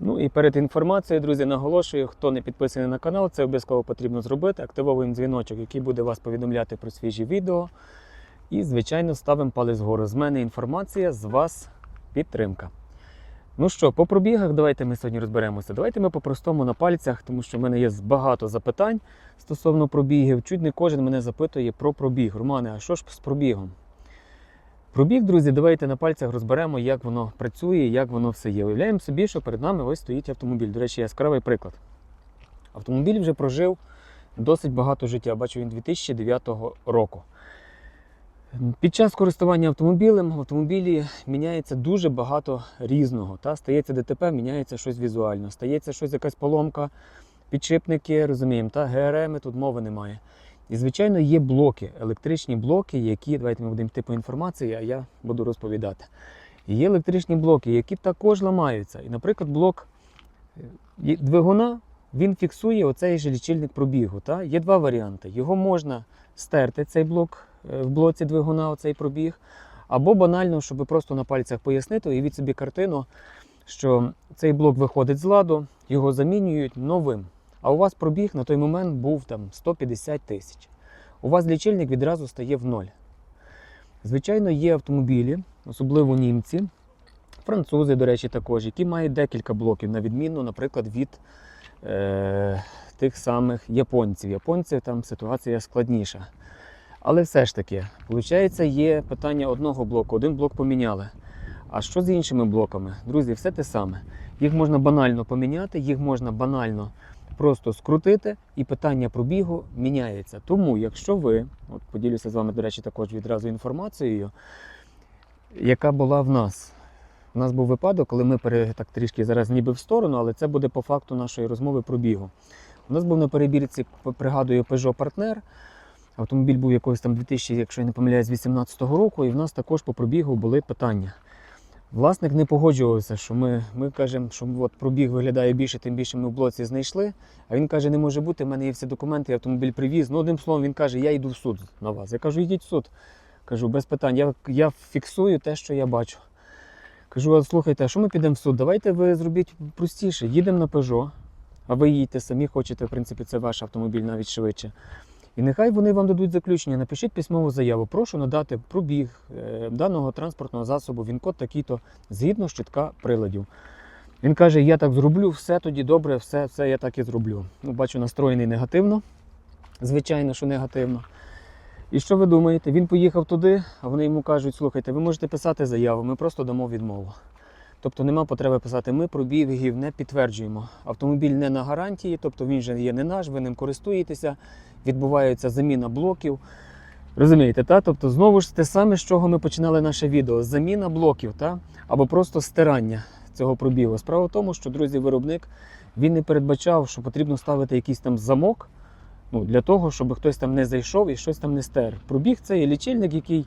Ну і перед інформацією, друзі, наголошую, хто не підписаний на канал, це обов'язково потрібно зробити. Активовуємо дзвіночок, який буде вас повідомляти про свіжі відео. І, звичайно, ставимо палець вгору. З мене інформація, з вас підтримка. Ну що, по пробігах, давайте ми сьогодні розберемося. Давайте ми по-простому на пальцях, тому що в мене є багато запитань стосовно пробігів. Чуть не кожен мене запитує про пробіг. Романе, а що ж з пробігом? Пробіг, друзі, давайте на пальцях розберемо, як воно працює, як воно все є. Уявляємо собі, що перед нами ось стоїть автомобіль. До речі, яскравий приклад. Автомобіль вже прожив досить багато життя. Бачу, він 2009 року. Під час користування автомобілем в автомобілі міняється дуже багато різного. Та? Стається ДТП, міняється щось візуально, стається щось, якась поломка, підшипники, розуміємо, та ГРМ тут мови немає. І, звичайно, є блоки, електричні блоки, які, давайте ми будемо йти по інформації, а я буду розповідати. Є електричні блоки, які також ламаються. І, наприклад, блок е, двигуна він фіксує оцей же лічильник пробігу. Та? Є два варіанти. Його можна стерти, цей блок е, в блоці двигуна, оцей пробіг, або банально, щоб просто на пальцях пояснити, уявіть собі картину, що цей блок виходить з ладу, його замінюють новим. А у вас пробіг на той момент був там 150 тисяч. У вас лічильник відразу стає в ноль. Звичайно, є автомобілі, особливо німці, французи, до речі, також, які мають декілька блоків, на відміну, наприклад, від е, тих самих японців. Японців там ситуація складніша. Але все ж таки, виходить, є питання одного блоку, один блок поміняли. А що з іншими блоками? Друзі, все те саме. Їх можна банально поміняти, їх можна банально просто скрутити, і питання пробігу міняється. Тому, якщо ви, от поділюся з вами, до речі, також відразу інформацією, яка була в нас. У нас був випадок, коли ми пере, так трішки зараз ніби в сторону, але це буде по факту нашої розмови пробігу. У нас був на перебірці, пригадую, Peugeot Partner. Автомобіль був якогось там 2000, якщо я не помиляюсь, 18 року, і в нас також по пробігу були питання. Власник не погоджувався, що ми, ми кажемо, що от пробіг виглядає більше, тим більше ми в блоці знайшли. А він каже, не може бути, в мене є всі документи, я автомобіль привіз. Ну, одним словом, він каже, я йду в суд на вас. Я кажу, йдіть в суд. Кажу, без питань, я, я фіксую те, що я бачу. Кажу, слухайте, а що ми підемо в суд? Давайте ви зробіть простіше. Їдемо на Peugeot, а ви їдьте самі хочете, в принципі, це ваш автомобіль навіть швидше. І нехай вони вам дадуть заключення, напишіть письмову заяву. Прошу надати пробіг е, даного транспортного засобу, він код такий-то, згідно щитка приладів. Він каже: Я так зроблю, все тоді добре, все, все я так і зроблю. Ну, бачу, настроєний негативно. Звичайно, що негативно. І що ви думаєте? Він поїхав туди, а вони йому кажуть: слухайте, ви можете писати заяву, ми просто дамо відмову. Тобто нема потреби писати, ми пробігів не підтверджуємо. Автомобіль не на гарантії, тобто він же є не наш, ви ним користуєтеся, відбувається заміна блоків. Розумієте, та? Тобто, знову ж те саме, з чого ми починали наше відео: заміна блоків, та? або просто стирання цього пробігу. Справа в тому, що друзі, виробник він не передбачав, що потрібно ставити якийсь там замок ну, для того, щоб хтось там не зайшов і щось там не стер. Пробіг це є лічильник, який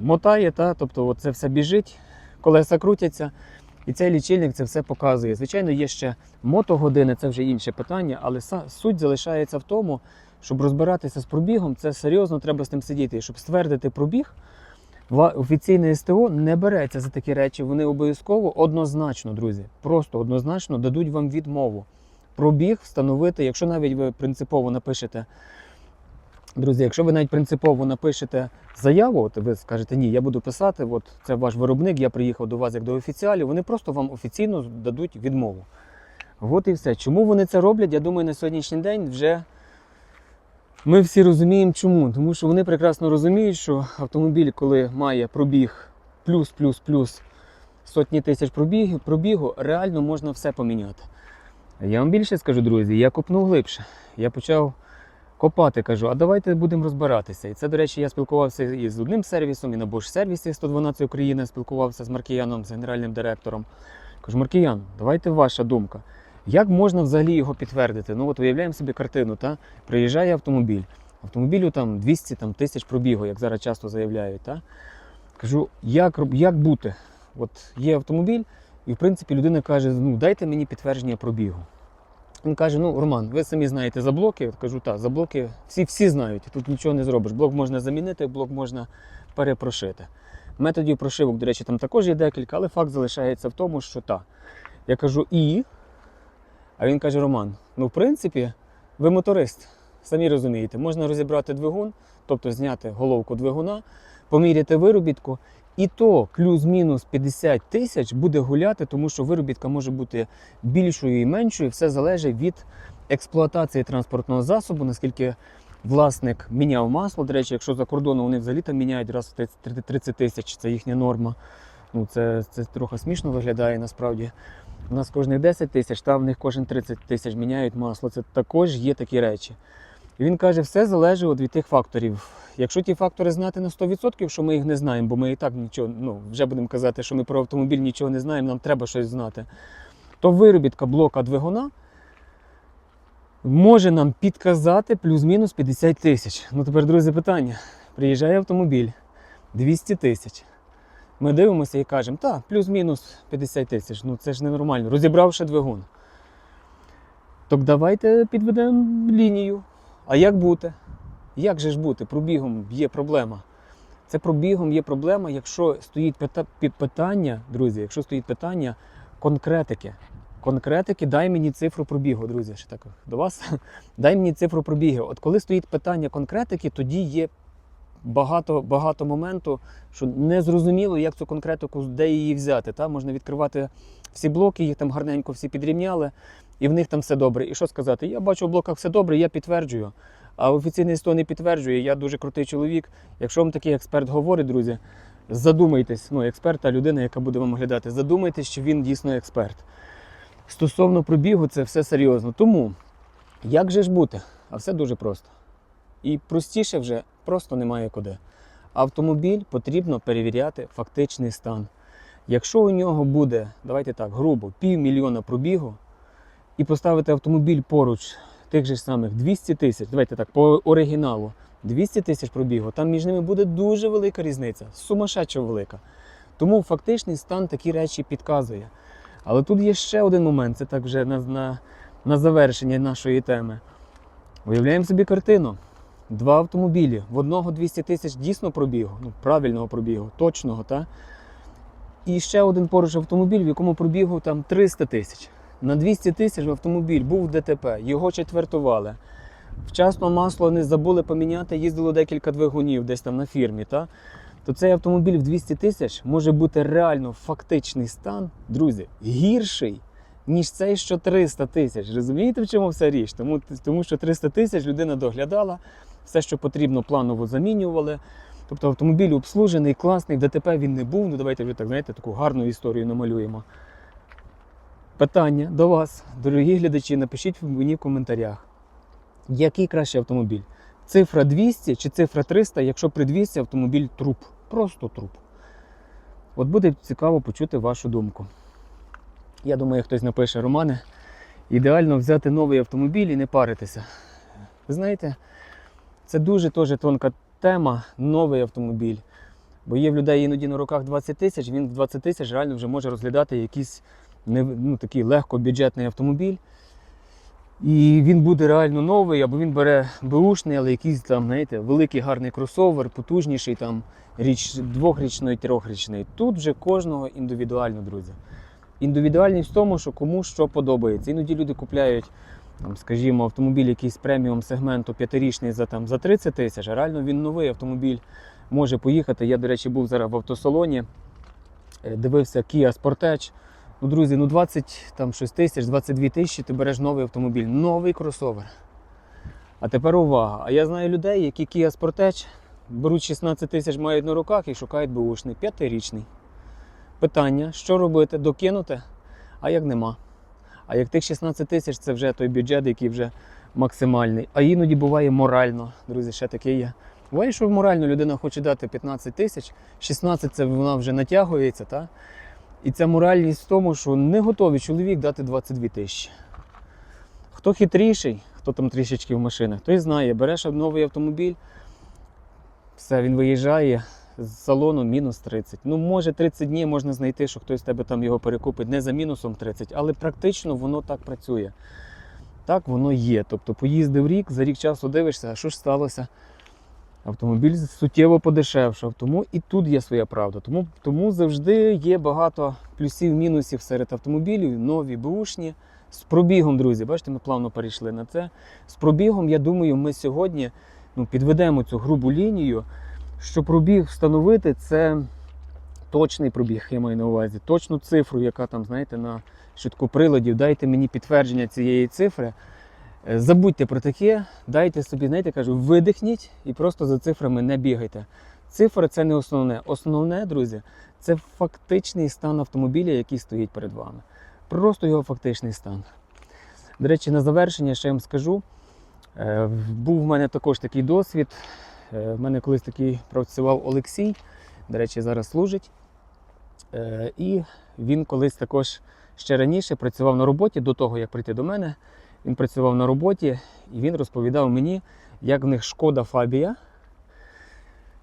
мотає, та? тобто це все біжить, колеса крутяться. І цей лічильник це все показує. Звичайно, є ще мотогодини, це вже інше питання, але суть залишається в тому, щоб розбиратися з пробігом, це серйозно треба з тим сидіти. І щоб ствердити пробіг, офіційне СТО не береться за такі речі. Вони обов'язково однозначно, друзі, просто однозначно дадуть вам відмову. Пробіг встановити, якщо навіть ви принципово напишете. Друзі, якщо ви навіть принципово напишете заяву, от ви скажете, ні, я буду писати, от це ваш виробник, я приїхав до вас як до офіціалів, вони просто вам офіційно дадуть відмову. От і все. Чому вони це роблять? Я думаю, на сьогоднішній день вже ми всі розуміємо чому. Тому що вони прекрасно розуміють, що автомобіль, коли має пробіг плюс, плюс, плюс сотні тисяч пробігів, пробігу, реально можна все поміняти. Я вам більше скажу, друзі, я копнув глибше. Я почав копати, кажу, а давайте будемо розбиратися. І це, до речі, я спілкувався і з одним сервісом, і на Bosch сервісі 112 Україна спілкувався з Маркіяном, з генеральним директором. Кажу, Маркіян, давайте ваша думка. Як можна взагалі його підтвердити? Ну от уявляємо собі картину, та? приїжджає автомобіль. Автомобілю там 200 там, тисяч пробігу, як зараз часто заявляють. Та? Кажу, як, як бути? От є автомобіль, і в принципі людина каже, ну дайте мені підтвердження пробігу. Він каже: ну, Роман, ви самі знаєте за блоки. От кажу, так, за блоки всі, всі знають, тут нічого не зробиш. Блок можна замінити, блок можна перепрошити. Методів прошивок, до речі, там також є декілька, але факт залишається в тому, що так. Я кажу, і. А він каже: Роман, ну в принципі, ви моторист. Самі розумієте, можна розібрати двигун, тобто зняти головку двигуна, поміряти виробітку, і то плюс-мінус 50 тисяч буде гуляти, тому що виробітка може бути більшою і меншою. Все залежить від експлуатації транспортного засобу, наскільки власник міняв масло. До речі, якщо за кордоном вони взагалі там міняють раз в 30 30 тисяч, це їхня норма. Ну, це, це трохи смішно виглядає насправді. У нас кожних 10 тисяч, там в них кожен 30 тисяч міняють масло. Це також є такі речі. І він каже, все залежить від тих факторів. Якщо ті фактори знати на 100%, що ми їх не знаємо, бо ми і так нічого, ну вже будемо казати, що ми про автомобіль нічого не знаємо, нам треба щось знати, то виробітка блока двигуна може нам підказати плюс-мінус 50 тисяч. Ну тепер, друзі, питання. Приїжджає автомобіль 200 тисяч. Ми дивимося і кажемо, так, плюс-мінус 50 тисяч. Ну це ж ненормально. Розібравши двигун. Так давайте підведемо лінію. А як бути? Як же ж бути? Пробігом є проблема. Це пробігом є проблема, якщо стоїть під питання, друзі, якщо стоїть питання конкретики. Конкретики, дай мені цифру пробігу, друзі. Ще так до вас. Дай мені цифру пробігу. От коли стоїть питання конкретики, тоді є багато, багато моменту, що не зрозуміло, як цю конкретику, де її взяти. Та? Можна відкривати всі блоки, їх там гарненько всі підрівняли, і в них там все добре. І що сказати? Я бачу в блоках все добре, я підтверджую. А офіційний сто не підтверджує. Я дуже крутий чоловік. Якщо вам такий експерт говорить, друзі, задумайтесь, ну, експерт та людина, яка буде вам оглядати, задумайтесь, що він дійсно експерт. Стосовно пробігу, це все серйозно. Тому, як же ж бути? А все дуже просто. І простіше вже просто немає куди. Автомобіль потрібно перевіряти фактичний стан. Якщо у нього буде, давайте так, грубо, півмільйона пробігу, і поставити автомобіль поруч тих же самих 200 тисяч, давайте так, по оригіналу, 200 тисяч пробігу, там між ними буде дуже велика різниця, сумасшедша велика. Тому фактичний стан такі речі підказує. Але тут є ще один момент, це так вже на, на, на завершення нашої теми. Уявляємо собі картину. Два автомобілі, в одного 200 тисяч дійсно пробігу, ну, правильного пробігу, точного, та? і ще один поруч автомобіль, в якому пробігу там 300 тисяч. На 200 тисяч автомобіль був ДТП, його четвертували. Вчасно масло не забули поміняти, їздило декілька двигунів десь там на фірмі. Та? То цей автомобіль в 200 тисяч може бути реально фактичний стан, друзі, гірший, ніж цей, що 300 тисяч. Розумієте, в чому вся річ? Тому, тому що 300 тисяч людина доглядала, все, що потрібно, планово замінювали. Тобто автомобіль обслужений, класний, в ДТП він не був. Ну давайте вже так, знаєте, таку гарну історію намалюємо. Питання до вас, дорогі глядачі, напишіть мені в коментарях, який кращий автомобіль? Цифра 200 чи цифра 300, якщо при 200 автомобіль труп. Просто труп. От буде цікаво почути вашу думку. Я думаю, хтось напише Романе. Ідеально взяти новий автомобіль і не паритися. Ви знаєте, це дуже теж тонка тема, новий автомобіль. Бо є в людей іноді на руках 20 тисяч, він в 20 тисяч реально вже може розглядати якийсь не, ну, такий легкобюджетний автомобіль. І він буде реально новий, або він бере беушний, але якийсь там, знаєте, великий гарний кросовер, потужніший, там річ, двохрічний, трьохрічний. Тут вже кожного індивідуально, друзі. Індивідуальність в тому, що кому що подобається. Іноді люди купляють, там, скажімо, автомобіль якийсь преміум сегменту п'ятирічний за, там, за 30 тисяч, реально він новий автомобіль може поїхати. Я, до речі, був зараз в автосалоні, е, дивився Kia Sportage. Ну, друзі, ну 20 там, 6 тисяч, 22 тисячі ти береш новий автомобіль, новий кросовер. А тепер увага. А я знаю людей, які Kia Sportage беруть 16 тисяч, мають на руках і шукають бушний, п'ятирічний. Питання, що робити? Докинути? А як нема? А як тих 16 тисяч це вже той бюджет, який вже максимальний. А іноді буває морально, друзі, ще таке є. Буває, що морально людина хоче дати 15 тисяч, 16 це вона вже натягується, та? І ця моральність в тому, що не готовий чоловік дати 22 тисячі. Хто хитріший, хто там трішечки в машинах, той знає, береш новий автомобіль, все, він виїжджає з салону мінус 30. Ну, може, 30 днів можна знайти, що хтось з тебе там його перекупить не за мінусом 30, але практично воно так працює. Так воно є. Тобто поїздив рік, за рік часу дивишся, а що ж сталося? Автомобіль суттєво подешевшав, тому і тут є своя правда. Тому, тому завжди є багато плюсів, мінусів серед автомобілів, нові, бушні. З пробігом, друзі, бачите, ми плавно перейшли на це. З пробігом, я думаю, ми сьогодні ну, підведемо цю грубу лінію. Що пробіг встановити, це точний пробіг, я маю на увазі, точну цифру, яка там, знаєте, на швидкоприладів. Дайте мені підтвердження цієї цифри. Е, Забудьте про таке, дайте собі, знаєте, кажу, видихніть і просто за цифрами не бігайте. Цифри це не основне. Основне, друзі, це фактичний стан автомобіля, який стоїть перед вами. Просто його фактичний стан. До речі, на завершення ще я вам скажу. е, Був в мене також такий досвід. Е, В мене колись такий працював Олексій, до речі, зараз служить. Е, І він колись також ще раніше працював на роботі до того, як прийти до мене. Він працював на роботі і він розповідав мені, як в них шкода Фабія.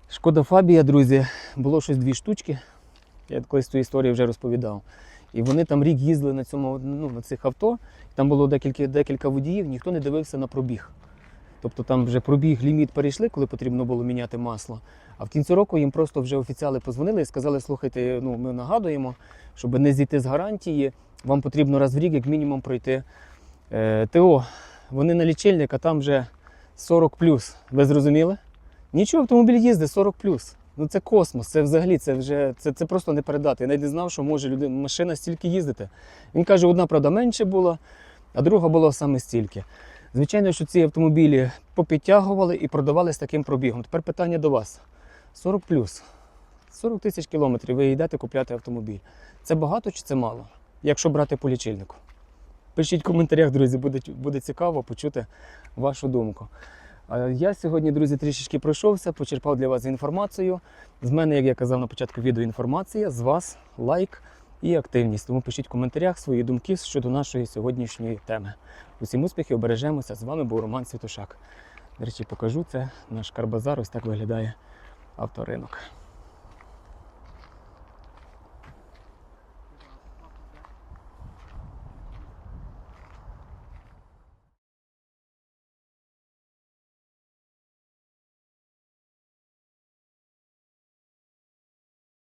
Шкода Фабія, друзі, було щось дві штучки. Я колись цю історію вже розповідав. І вони там рік їздили на цьому ну, на цих авто. Там було декілька, декілька водіїв, ніхто не дивився на пробіг. Тобто там вже пробіг, ліміт перейшли, коли потрібно було міняти масло. А в кінці року їм просто вже офіціали позвонили і сказали: слухайте, ну ми нагадуємо, щоб не зійти з гарантії, вам потрібно раз в рік, як мінімум, пройти ТО. Вони на лічильник, а там вже 40 Ви зрозуміли? Нічого, автомобіль їздить 40 Ну це космос, це взагалі це вже це, це просто не передати. Я навіть не знав, що може людина, машина стільки їздити. Він каже, одна, правда, менше була, а друга була саме стільки. Звичайно, що ці автомобілі попідтягували і продавали з таким пробігом. Тепер питання до вас: 40 40 тисяч кілометрів ви йдете купляти автомобіль. Це багато чи це мало? Якщо брати по лічильнику? Пишіть в коментарях, друзі, буде, буде цікаво почути вашу думку. Я сьогодні, друзі, трішечки пройшовся, почерпав для вас інформацію. З мене, як я казав на початку відео, інформація, з вас лайк і активність. Тому пишіть в коментарях свої думки щодо нашої сьогоднішньої теми. Усім успіхів, бережемося. З вами був Роман Святошак. До речі, покажу це наш карбазар. Ось так виглядає авторинок.